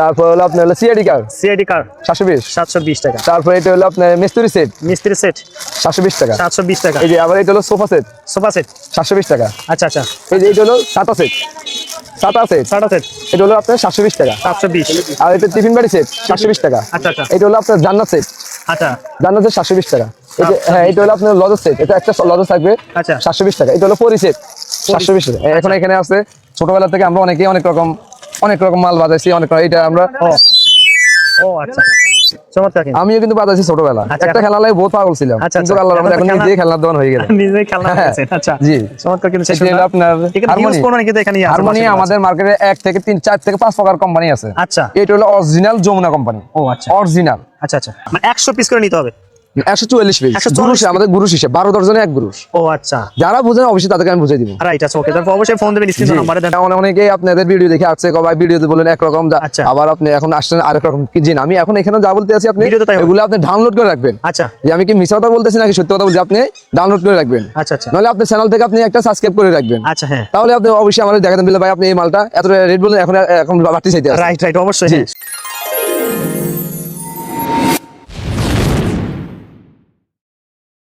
তারপর হলো আপনার হলো সিআইডি কার সিআইডি কার সাতশো বিশ। সাতশো বিশ টাকা। তারপর এটা হলো আপনার মিস্ত্রি সেট মিস্ত্রি সেট সাতশো বিশ টাকা। সাতশো বিশ টাকা। এই যে আবার এটা হলো সোফা সেট সোফা সেট সাতশো বিশ টাকা। আচ্ছা আচ্ছা। এই যে এটা হলো সাতা সেট সাতা সেট সাড়া সেট এটা হলো আপনার সাতশো বিশ টাকা। সাতশো বিশ। আর এটা টিফিন বাড়ি সেট সাতশো বিশ টাকা। আচ্ছা আচ্ছা। এটা হলো আপনার জান্নাত সেট আচ্ছা। জান্নাত সেট সাতশো বিশ টাকা। এই যে হ্যাঁ এটা হলো আপনার লজের সেট এটা একটা লজের থাকবে। আচ্ছা। সাতশো বিশ টাকা। এটা হলো পরি সেট সাতশো বিশ টাকা। এখন এখানে আছে ছোটবেলা থেকে আমরা অনেকেই অনেক রকম অনেক রকম মাল বাজাইছি অনেক এটা আমরা ও। আচ্ছা। আমিও কিন্তু বাজাইছি ছোটবেলা। আচ্ছা, একটা এখন- বহুত পাগল ছিলাম। আচ্ছা, কিন্তু। আল্লাহর রহমতে এখন এখন নিজে খেলনার দোকান হয়ে গেছে। নিজেই খেলনা আচ্ছা। জি। চমৎকার কিন্তু। এটা আপনার হারমোনি করবেন কিন্তু এখানে হারমোনি আমাদের মার্কেটে এক থেকে তিন চার থেকে পাঁচ প্রকার কোম্পানি আছে। আচ্ছা। এটা হলো অরিজিনাল যমুনা কোম্পানি ও আচ্ছা। অরিজিনাল আচ্ছা আচ্ছা। মানে একশো পিস করে নিতে হবে। একশো চুয়াল্লিশ পিস 144 গুরুষ আমাদের গুরুষ হিসেবে বারো দর্জনে এক গুরুষ ও আচ্ছা। যারা বুঝেন অবশ্যই তাদেরকে আমি দিব। রাইট আচ্ছা ওকে তারপর অবশ্যই ফোন দেবেন স্ক্রিন নাম্বারে দেন। আপনাদের ভিডিও দেখে আসছে কবাই ভিডিওতে বলেন একরকম আচ্ছা। আবার আপনি এখন আসছেন আরেক রকম কি জিন আমি এখন এখানে যা বলতে আছি আপনি। এগুলো ডাউনলোড করে রাখবেন। আচ্ছা। যে আমি কি মিথ্যা কথা বলতেছি নাকি সত্যি কথা বলছি আপনি ডাউনলোড করে রাখবেন। আচ্ছা আচ্ছা। নাহলে আপনার চ্যানেল থেকে আপনি একটা সাবস্ক্রাইব করে রাখবেন। আচ্ছা হ্যাঁ। তাহলে আপনি অবশ্যই আমাদের দেখাতেন ভাই আপনি এই মালটা এত রেট বলেন এখন এখন বাড়তি চাইতে রাইট রাইট অবশ্যই।